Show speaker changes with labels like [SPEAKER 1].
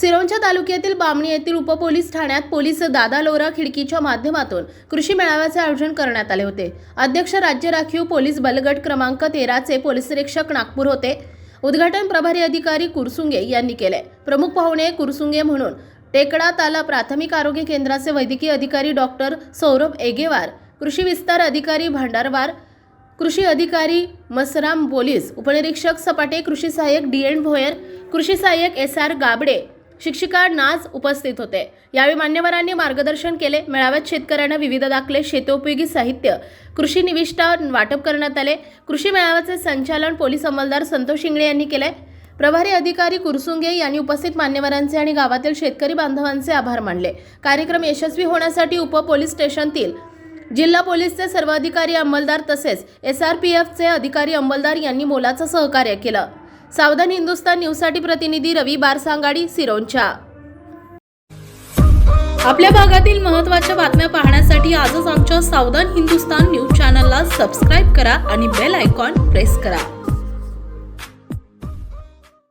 [SPEAKER 1] सिरोंच्या तालुक्यातील बामणी येथील उपपोलीस ठाण्यात पोलीस दादा लोरा खिडकीच्या माध्यमातून कृषी मेळाव्याचे आयोजन करण्यात आले होते. अध्यक्ष राज्य राखीव पोलीस बलगट क्रमांक तेराचे पोलीस निरीक्षक नागपूर होते. उद्घाटन प्रभारी अधिकारी कुरसुंगे यांनी केले. प्रमुख पाहुणे कुरसुंगे म्हणून टेकडा ताला प्राथमिक आरोग्य केंद्राचे वैद्यकीय अधिकारी डॉक्टर सौरभ एगेवार कृषी विस्तार अधिकारी भांडारवार कृषी अधिकारी मसराम पोलीस उपनिरीक्षक सपाटे कृषी सहाय्यक डी एन भोयर कृषी सहाय्यक एस आर गाबडे शिक्षिका नाज उपस्थित होते. यावेळी मान्यवरांनी मार्गदर्शन केले. मेळाव्यात शेतकऱ्यांना विविध दाखले शेतोपयोगी साहित्य कृषी निविष्ठा वाटप करण्यात आले. कृषी मेळाव्याचे संचालन पोलीस अंमलदार संतोष शिंगळे यांनी केले. प्रभारी अधिकारी कुरसुंगे यांनी उपस्थित मान्यवरांचे आणि गावातील शेतकरी बांधवांचे आभार मानले. कार्यक्रम यशस्वी होण्यासाठी उप पोलीस स्टेशनतील जिल्हा पोलीसचे सर्व अधिकारी अंमलदार तसेच एस आर पी एफचे अधिकारी अंमलदार यांनी मोलाचं सहकार्य केलं. सावधान हिंदुस्तान न्यूजसाठी प्रतिनिधी रवी बारसांगाडी सिरोंचा. आपल्या भागातील महत्त्वाच्या बातम्या पाहण्यासाठी आजच आमच्या सावधान हिंदुस्तान न्यूज चॅनलला सबस्क्राईब करा आणि बेल आयकॉन प्रेस करा.